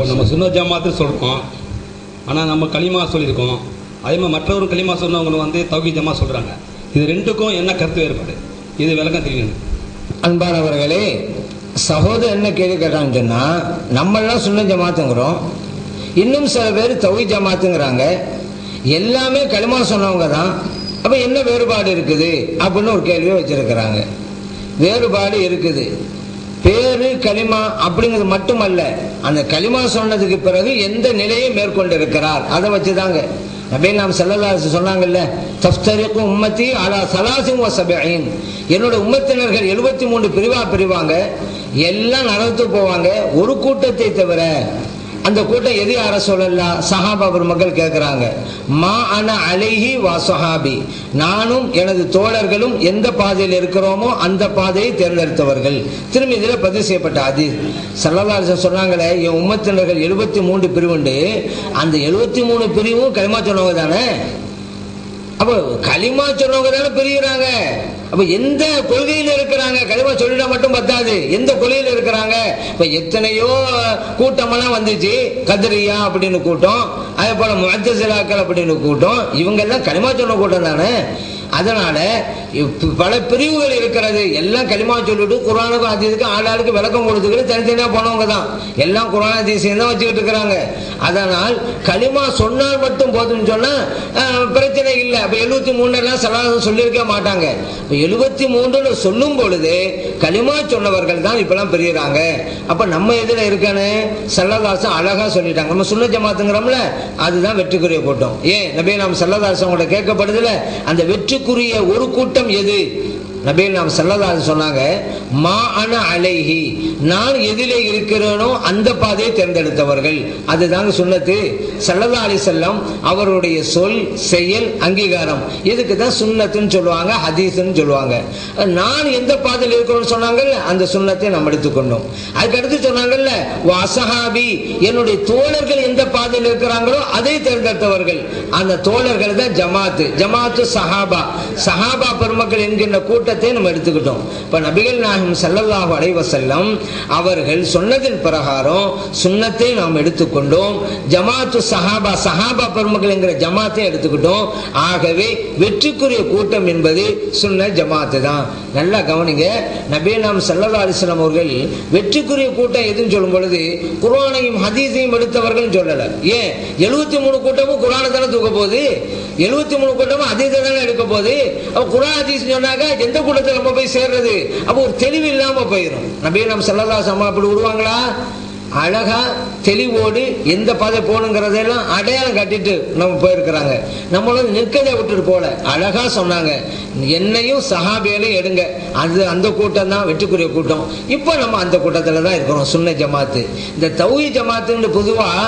இப்போ நம்ம சுண்ண ஜமாத்து சொல்கிறோம் ஆனால் நம்ம களிமா சொல்லியிருக்கோம். அதே மாதிரி மற்றவரும் களிமா சொன்னவங்க வந்து தௌஹீத் ஜமா சொல்கிறாங்க இது ரெண்டுக்கும் என்ன கருத்து வேறுபாடு? இது விளக்கம் தெரியணும் அன்பானவர்களே சகோதரர் என்ன கேள்வி கேட்டான்னு சொன்னால் நம்மளாம் சுன்ன ஜமாத்துங்கிறோம். இன்னும் சில பேர் தௌஹி ஜமாத்துங்கிறாங்க. எல்லாமே களிமா சொன்னவங்க தான். அப்போ என்ன வேறுபாடு இருக்குது? அப்படின்னு ஒரு கேள்வியை வச்சுருக்கிறாங்க. வேறுபாடு இருக்குது. பேரு களிமா அப்படிங்கிறது மட்டுமல்ல. அந்த களிமா சொன்னதுக்கு பிறகு எந்த நிலையை மேற்கொண்டு இருக்கிறார் அதை வச்சுதாங்க. அப்படின்னு நாம் செல்லல்லாசு சொன்னாங்கல்ல தஃப்தரிக்கும் உம்மத்தி அலா சலாசிம் சபையின். என்னோட உம்மத்தினர்கள் எழுபத்தி மூணு பிரிவா பிரிவாங்க. எல்லாம் நடந்து போவாங்க. ஒரு கூட்டத்தை தவிர அந்த கூட்டம் எது யார சொல்லலாம் சஹாபா பெருமக்கள் கேட்கிறாங்க மா அன அலைஹி வா சஹாபி. நானும் எனது தோழர்களும் எந்த பாதையில் இருக்கிறோமோ அந்த பாதையை தேர்ந்தெடுத்தவர்கள். திரும்பி இதில் பதிவு செய்யப்பட்ட அது சல்லல்லாஹு சொன்னாங்களே என் உம்மத்தினர்கள் எழுபத்தி மூன்று பிரிவுண்டு. அந்த எழுபத்தி மூணு பிரிவும் களிமா சொன்னவங்க தானே? அப்ப களிமா சொன்னவங்க தானே பிரிகிறாங்க அப்ப எந்த கொள்கையில இருக்கிறாங்க? களிமா சொல்லிட மட்டும் பத்தாது. எந்த கொள்கையில இருக்கிறாங்க? இப்ப எத்தனையோ கூட்டமெல்லாம் வந்துச்சு. கதிரியா அப்படின்னு கூட்டம் அதே போல முகத்தசிலாக்கள் அப்படின்னு கூட்டம் இவங்க எல்லாம் களிமா சொன்ன கூட்டம் தானே. அதனால பல பிரிவுகள் இருக்கிறது. எல்லாம் களிமா சொல்லிட்டு குரானுக்கும் அதீதுக்கும் ஆளாளுக்கு விளக்கம் கொடுத்துக்கிட்டு தனித்தனியாக போனவங்க தான். எல்லாம் குரான் அதிசயம் தான் வச்சுக்கிட்டு இருக்கிறாங்க. அதனால் களிமா சொன்னால் மட்டும் போதும்னு சொன்னால் பிரச்சனை இல்லை. அப்போ எழுபத்தி மூணுலாம் சலாதம் சொல்லியிருக்க மாட்டாங்க. இப்போ எழுபத்தி மூன்றுன்னு சொல்லும் பொழுது களிமா சொன்னவர்கள் தான் இப்பெல்லாம் பெரியறாங்க. அப்போ நம்ம எதில் இருக்கானு? சல்லதாசம் அழகாக சொல்லிட்டாங்க. நம்ம சுண்ண ஜமாத்துங்கிறோம்ல அதுதான் வெற்றிக்குரிய கூட்டம். ஏன்? நபே நாம் சல்லதாசம் அவங்களோட கேட்கப்படுதுல அந்த வெற்றிக்குரிய ஒரு கூட்டம் எது நபீல் நாம் செல்லதா சொன்னாங்க மா அன அலைஹி. நான் எதிலே இருக்கிறேனோ அந்த பாதையை தேர்ந்தெடுத்தவர்கள். அதுதாங்க சுன்னத்து. சல்லல்லா அலி செல்லம் அவருடைய சொல் செயல் அங்கீகாரம். இதுக்கு தான் சுண்ணத்துன்னு சொல்லுவாங்க ஹதீஸ்ன்னு சொல்லுவாங்க. நான் எந்த பாதையில் இருக்கிறோம்னு சொன்னாங்கல்ல அந்த சுண்ணத்தை நம்ம எடுத்துக்கொண்டோம். அதுக்கடுத்து சொன்னாங்கல்ல அசஹாபி என்னுடைய தோழர்கள் எந்த பாதையில் இருக்கிறாங்களோ அதை தேர்ந்தெடுத்தவர்கள். அந்த தோழர்கள் தான் ஜமாத்து ஜமாத்து சஹாபா. சஹாபா பெருமக்கள் என்கின்ற கூட்டத்தை நம்ம எடுத்துக்கிட்டோம். இப்போ நபிகள் நாயகம் செல்லல்லாஹு அலைஹி செல்லம் அவர்கள் சொன்னதின் பிரகாரம் சுண்ணத்தை நாம் எடுத்துக்கொண்டோம். ஜமாத்து சஹாபா சஹாபா பெருமக்கள் என்கிற ஜமாத்தை எடுத்துக்கிட்டோம். ஆகவே வெற்றிக்குரிய கூட்டம் என்பது சுன்ன ஜமாத்து தான். நல்லா கவனிங்க. நபி நாம் ஸல்லல்லாஹு அவர்கள் வெற்றிக்குரிய கூட்டம் எதுன்னு சொல்லும் பொழுது குர்ஆனையும் ஹதீஸையும் எடுத்தவர்கள் சொல்லலை. ஏன்? எழுபத்தி மூணு கூட்டமும் குரானை தானே தூக்க போகுது? எழுபத்தி மூணு கூட்டமும் அதே தானே எடுக்க போகுது. அப்போ குரா ஹதீஸ் சொன்னாக்க எந்த கூட்டத்தில் நம்ம போய் சேர்றது? அப்போ ஒரு தெளிவு இல்லாமல் போயிடும் நபி நம்ம ஸல்லல்லாஹு அலைஹி அப்படி விடுவாங்களா? அழகா தெளிவோடு எந்த பாதை போகணுங்கிறதெல்லாம் அடையாளம் கட்டிட்டு நம்ம போயிருக்கிறாங்க. நம்மளும் நிற்கதை விட்டுட்டு போல அழகா சொன்னாங்க. என்னையும் சஹாபியலையும் எடுங்க. அது அந்த கூட்டம் தான் வெற்றிக்குரிய கூட்டம். இப்போ நம்ம அந்த கூட்டத்தில் தான் இருக்கிறோம். சுன்ன ஜமாத்து. இந்த தௌஹி ஜமாத்துன்னு பொதுவாக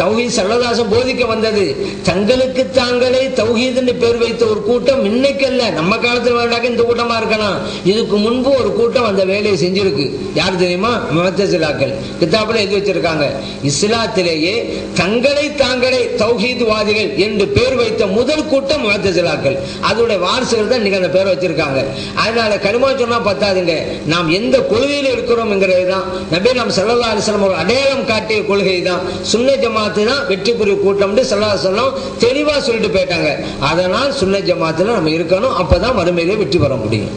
தௌஹீத் சல்லதாசம் போதிக்க வந்தது. தங்களுக்கு தாங்களே தௌஹீத்னு பேர் வைத்த ஒரு கூட்டம் இன்னைக்கு அல்ல நம்ம காலத்துல வேண்டாக்க இந்த கூட்டமா இருக்கலாம் இதுக்கு முன்பு ஒரு கூட்டம் அந்த வேலையை செஞ்சிருக்கு. யார் தெரியுமா? முகத்தசிலாக்கள் கிதாபில் எது வச்சிருக்காங்க. இஸ்லாத்திலேயே தங்களை தாங்களே தௌஹீத்வாதிகள் என்று பேர் வைத்த முதல் கூட்டம் முகத்தசிலாக்கள் அதோட வாரிசுகள் தான் இன்னைக்கு அந்த பேர் வச்சிருக்காங்க. அதனால கனிமா சொன்னா பத்தாதுங்க. நாம் எந்த கொள்கையில் இருக்கிறோம்ங்கிறது தான் நபி நாம் சல்லா அலிஸ்லாம் ஒரு அடையாளம் காட்டிய கொள்கை தான் சுன்ன ஜமாத்து தான் பெரிய கூட்டம்னு சல்லா சொல்லம் தெளிவா சொல்லிட்டு போயிட்டாங்க. அதனால் சுன்ன ஜமாத்துல நம்ம இருக்கணும் அப்பதான் மறுமையிலே வெற்றி பெற முடியும்.